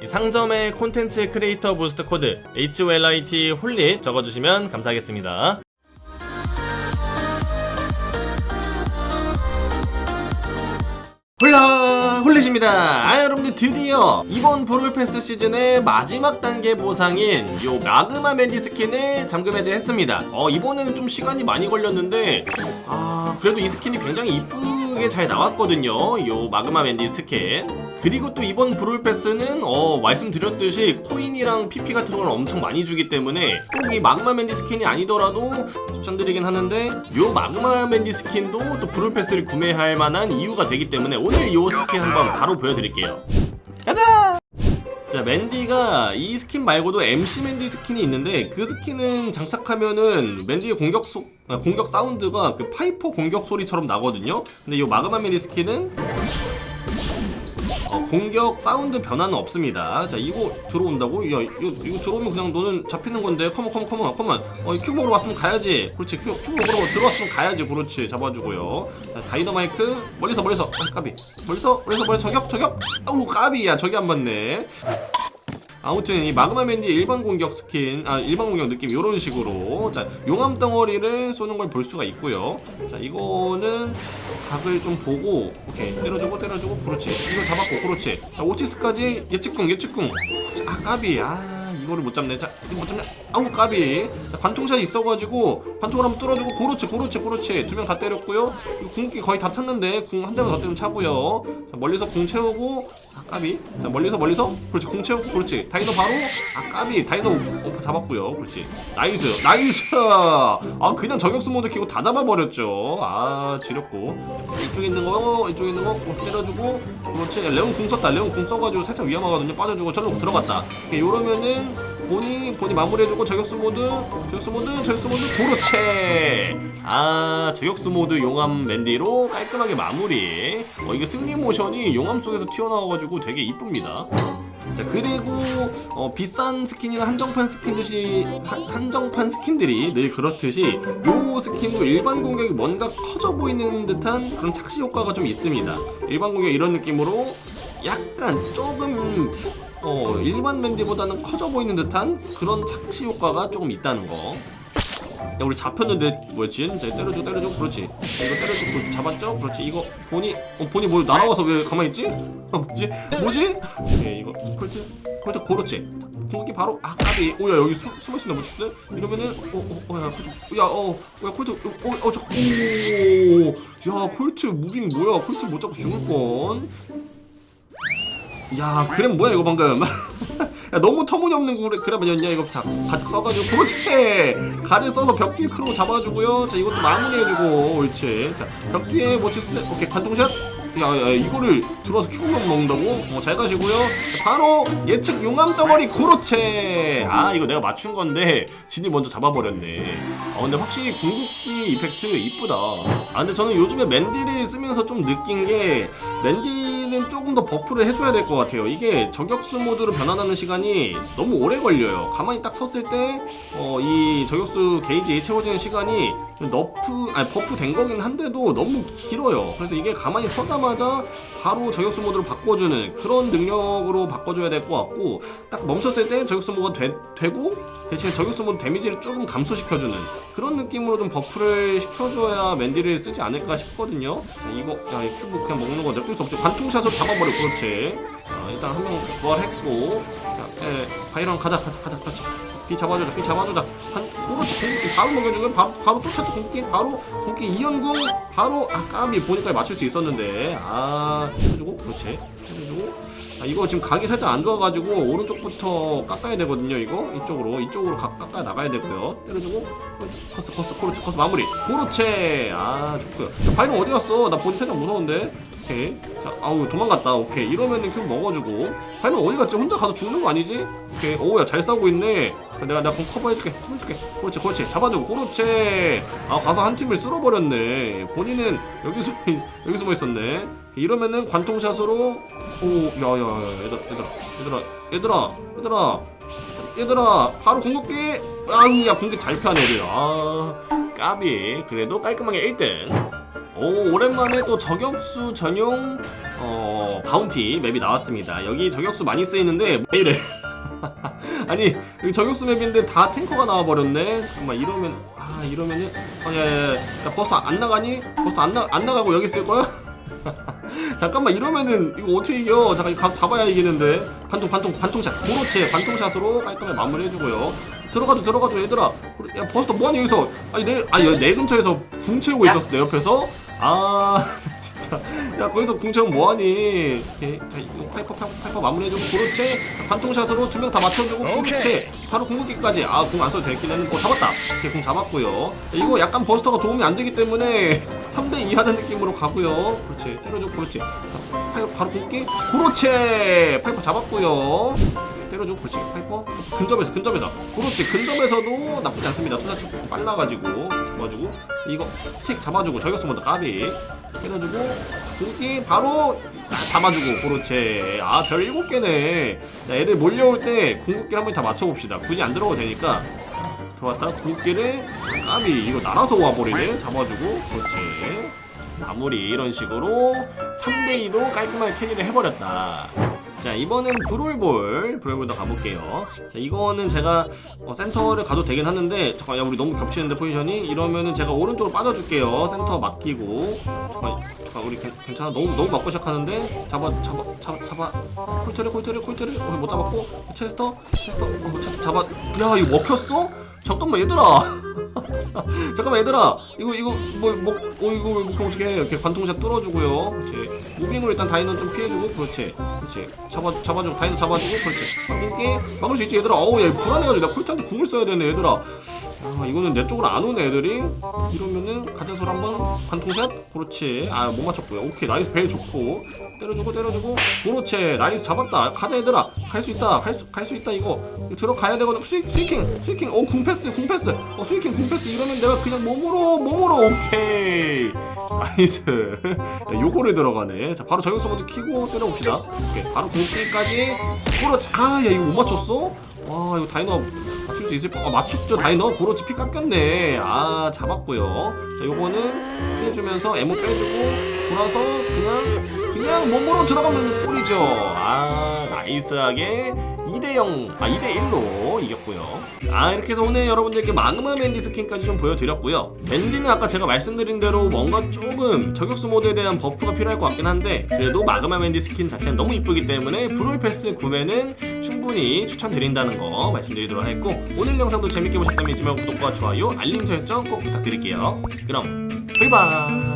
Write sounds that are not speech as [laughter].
이 상점에 콘텐츠 크리에이터 부스트 코드 HOLIT 홀릿 적어주시면 감사하겠습니다. 홀라 홀릿입니다. 아 여러분들 드디어 이번 브롤 패스 시즌의 마지막 단계 보상인 요 마그마 맨디 스킨을 잠금 해제했습니다. 어 이번에는 좀 시간이 많이 걸렸는데 아 그래도 이 스킨이 굉장히 이쁘 게 잘 나왔거든요. 요 마그마 맨디 스킨. 그리고 또 이번 브롤 패스는 어 말씀드렸듯이 코인이랑 PP 같은 걸 엄청 많이 주기 때문에 꼭 이 마그마 맨디 스킨이 아니더라도 추천드리긴 하는데 요 마그마 맨디 스킨도 또 브롤 패스를 구매할 만한 이유가 되기 때문에 오늘 요 스킨 한번 바로 보여드릴게요. 가자! 자, 맨디가 이 스킨 말고도 MC 맨디 스킨이 있는데 그 스킨은 장착하면은 맨디의 공격 소, 아, 공격 사운드가 그 파이퍼 공격 소리처럼 나거든요. 근데 이 마그마 맨디 스킨은 어, 공격 사운드 변화는 없습니다. 자, 이거 들어온다고? 야, 이거, 이거 들어오면 그냥 너는 잡히는 건데. 컴온, 컴온, 컴온, 컴온. 어, 큐 먹으러 왔으면 가야지. 그렇지, 큐, 큐 먹으러 들어왔으면 가야지. 그렇지, 잡아주고요. 자, 다이너마이크. 멀리서, 멀리서. 아, 까비. 멀리서, 멀리서, 멀리서. 저격, 저격. 아우, 까비야. 저기 안 맞네. 아무튼 이 마그마 맨디의 일반 공격 스킨, 아 일반 공격 느낌 이런 식으로. 자 용암 덩어리를 쏘는 걸 볼 수가 있고요. 자 이거는 각을 좀 보고 오케이. 때려주고 때려주고 그렇지. 이거 잡았고 그렇지. 자 오티스까지 예측궁 예측궁. 아 까비. 아 이거를 못 잡네. 자 이거 못 잡네. 아우 까비. 자, 관통샷 있어가지고 관통을 한번 뚫어주고 그렇지 그렇지 그렇지 두명 다 때렸고요. 이거 궁극기 거의 다 찼는데 궁 한 대만 더 때리면 차고요. 자 멀리서 궁 채우고 아 까비. 자 멀리서 멀리서. 그렇지 궁 채우고 그렇지 다이너 바로. 아 까비. 다이너 오퍼 잡았고요. 그렇지. 나이스 나이스. 아 그냥 저격수 모드 키고 다 잡아버렸죠. 아 지렸고. 이쪽에 있는 거 이쪽에 있는 거 때려주고 그렇지. 레온 궁 썼다. 레온 궁 써가지고 살짝 위험하거든요. 빠져주고 절로 들어갔다. 오케이, 요러면은 본이 본이 마무리해주고 저격수 모드 저격수 모드 저격수 모드 그렇지 아 저격수 모드 용암 맨디로 깔끔하게 마무리. 어 이게 승리 모션이 용암 속에서 튀어나와가지고 되게 이쁩니다. 자 그리고 어, 비싼 스킨이나 한정판 스킨 듯이 한, 한정판 스킨들이 늘 그렇듯이 요 스킨도 일반 공격이 뭔가 커져 보이는 듯한 그런 착시 효과가 좀 있습니다. 일반 공격 이런 느낌으로 약간 조금 어, 일반 맨디보다는 커져 보이는 듯한 그런 착시 효과가 조금 있다는 거. 야 우리 잡혔는데 뭐였지? 자 때려줘 때려줘 그렇지 자, 이거 때려줘 그렇지 잡았죠? 그렇지 이거 본이 어 본이 뭐 날아와서 왜 가만히 있지? 아 뭐지? 뭐지? 오케이 이거 콜트 그렇지 자, 공격이 바로 아 까비 오야 여기 수, 숨어있었나 뭐지? 이러면은 어어야 콜트 야어야 콜트 어어저 오야 콜트 무빙 뭐야 콜트 못 잡고 죽을 뻔 야 그램 뭐야 이거 방금? [laughs] 야 너무 터무니없는 그램, 그램 아니었냐 이거 자 가득 써가지고 그렇지! 가득 써서 벽 뒤에 크로 잡아주고요. 자 이것도 마무리해주고 옳지. 자벽 뒤에 모티스 오케이 관통샷. 야 야 이거를 들어와서 큐브만 먹는다고? 어, 잘 가시고요. 자, 바로 예측 용암 덩어리 그렇지! 아 이거 내가 맞춘 건데 진이 먼저 잡아버렸네. 아 근데 확실히 궁극기 이펙트 이쁘다. 아 근데 저는 요즘에 맨디를 쓰면서 좀 느낀 게 맨디 는 조금 더 버프를 해줘야 될 것 같아요. 이게 저격수 모드로 변환하는 시간이 너무 오래 걸려요. 가만히 딱 섰을 때 어, 이 저격수 게이지에 채워지는 시간이 좀 너프 아니 버프 된 거긴 한데도 너무 길어요. 그래서 이게 가만히 서자마자 바로 저격수 모드로 바꿔주는 그런 능력으로 바꿔줘야 될 것 같고 딱 멈췄을 때 저격수 모드가 되, 되고 대신에 저격수 모드 데미지를 조금 감소시켜주는 그런 느낌으로 좀 버프를 시켜줘야 맨디를 쓰지 않을까 싶거든요. 자, 이거 야 이 큐브 그냥 먹는 거 냅둘 수 없죠. 관통샷으로 잡아버려 그렇지. 자, 일단 한 명 부활했고. 자, 에, 바이런 가자 가자 가자 그렇지. 비 잡아주자 비 잡아주자. 한 그렇지. 공기 바로 먹여주고 바로, 바로 또 찾지. 공기 바로 공기 이연궁 바로 아 까비. 보니까 맞출 수 있었는데. 아 해주고 그렇지. 해주고. 아, 이거 지금 각이 살짝 안 좋아가지고 오른쪽부터 깎아야 되거든요 이거. 이쪽으로 이쪽으로 각 깎아 나가야 되고요. 때려주고. 커스 커스 그렇지 커스 마무리. 그렇지. 아 좋고요. 자, 바이런 어디 갔어? 나 본이 살짝 무서운데 오케이. 자 아우 도망갔다. 오케이. 이러면은 큐 먹어주고. 바이런 어디 갔지? 혼자 가서 죽는 거 아니지? 오케이. 오야 잘 싸우고 있네. 자, 내가 내가 공 커버해줄게. 커버해줄게. 그렇지 그렇지. 잡아주고. 그렇지. 아 가서 한 팀을 쓸어버렸네. 본인은 여기 숨 여기 숨어 있었네. 이러면은 관통샷으로. 오 야야야 얘들아 얘들아 얘들아 얘들아 얘들아. 바로 공격기. 아우 야 공격 잘 펴네 애들 아. 까비. 그래도 깔끔하게 1등 오 오랜만에 또 저격수 전용 어 바운티 맵이 나왔습니다. 여기 저격수 많이 쓰이는데 왜 이래? [laughs] 아니 여기 저격수 맵인데 다 탱커가 나와버렸네. 잠깐만 이러면 아 이러면은 어야야야 야, 버스 안 나가니? 버스 안, 나, 안 나가고 여기 있을 거야? [laughs] 잠깐만 이러면은 이거 어떻게 이겨? 잠깐 이거 가서 잡아야 이기는데 반통 반통 반통샷 그렇지 반통샷으로 깔끔하게 마무리해주고요 들어가줘 들어가줘 얘들아 야 버스터 뭐하니 여기서 아니 내 아니 내 근처에서 궁 채우고 있었어 내 옆에서 아 [laughs] 진짜. 야 거기서 궁 채우면 뭐하니? 오케이 자 이거 파이퍼 파이퍼, 파이퍼 마무리해주고 그렇지 반통샷으로 두 명 다 맞춰주고 그렇지 바로 궁극기까지. 아궁안 써도 되긴 했는데 어 잡았다. 오케이 궁 잡았고요. 이거 약간 버스터가 도움이 안 되기 때문에 [laughs] 3대2 하는 느낌으로 가고요. 그렇지 때려줘 그렇지 자, 파이퍼 바로 궁극기 그렇지 파이퍼 잡았고요 때려주고 그렇지. 파이퍼? 근접에서 근접에서. 그렇지. 근접에서도 나쁘지 않습니다. 투자치 빨라가지고 잡아주고 이거 틱 잡아주고 저격수 먼저 까비. 때려주고 궁극기 바로 아, 잡아주고 그렇지. 아별 7개네. 자 애들 몰려올 때 궁극기 한번 다 맞춰봅시다. 굳이 안 들어가도 되니까. 들어왔다. 궁극기를 까비. 이거 날아서 와버리네. 잡아주고 그렇지. 마무리. 이런 식으로 3대2도 깔끔하게 캐리를 해버렸다 자 이번엔 브롤볼 브롤볼도 가볼게요. 자 이거는 제가 어, 센터를 가도 되긴 하는데 잠깐 야 우리 너무 겹치는데 포지션이? 이러면은 제가 오른쪽으로 빠져줄게요. 센터 맡기고. 잠깐 잠깐 우리 괜, 괜찮아? 너무 너무 맞고 시작하는데? 잡아 잡아 잡아 잡아. 콜트를 콜트를 콜트를. 어, 못 잡았고. 체스터 체스터. 어, 체스터 잡아. 야 이거 먹혔어? 잠깐만 얘들아 [laughs] 잠깐만 얘들아. 이거 이거 뭐뭐 어, 이거 이렇게 어떻게 해? 이렇게 관통샷 뚫어주고요. 그렇지. 무빙으로 일단 다이너 좀 피해주고 그렇지. 그렇지. 잡아 잡아주고 다이너 잡아주고 그렇지. 방금기 막을 수 있지 얘들아. 어우 야 불안해가지고 나 콜트한테 궁을 써야 되네 얘들아 아 이거는 내 쪽으로 안 오네 애들이. 이러면은 가자솔 한번 관통샷? 그렇지. 아 못 맞췄고요. 오케이 나이스 벨 좋고. 때려주고 때려주고. 그렇지. 나이스 잡았다. 가자 얘들아. 갈 수 있다. 갈 수 갈 수 있다 이거. 들어가야 되거든. 스위, 스위킹 스위킹. 어 궁패스 궁패스. 어 스위킹 궁패스. 이러면 내가 그냥 몸으로 몸으로. 오케이. [laughs] 나이스. 야, 요거를 들어가네. 자 바로 저격수 모드 키고 때려봅시다. 오케이 바로 공기까지. 그렇지. 아야 이거 못 맞췄어 와 이거 다이너 맞출 수 있을 뻔. 아 맞췄죠 다이너. 그렇지 피 깎였네. 아 잡았고요. 자 요거는 빼주면서 에모 빼주고 돌아서 그냥 그냥 몸으로 들어가면 골이죠. 아 나이스하게 2대0 아 2대1로 이겼고요. 아 이렇게 해서 오늘 여러분들께 마그마 맨디 스킨까지 좀 보여드렸고요. 맨디는 아까 제가 말씀드린 대로 뭔가 조금 저격수 모드에 대한 버프가 필요할 것 같긴 한데 그래도 마그마 맨디 스킨 자체는 너무 이쁘기 때문에 브롤 패스 구매는 충분히 추천드린다는 거 말씀드리도록 했고 오늘 영상도 재밌게 보셨다면 말고 구독과 좋아요 알림 설정 꼭 부탁드릴게요. 그럼 바이바이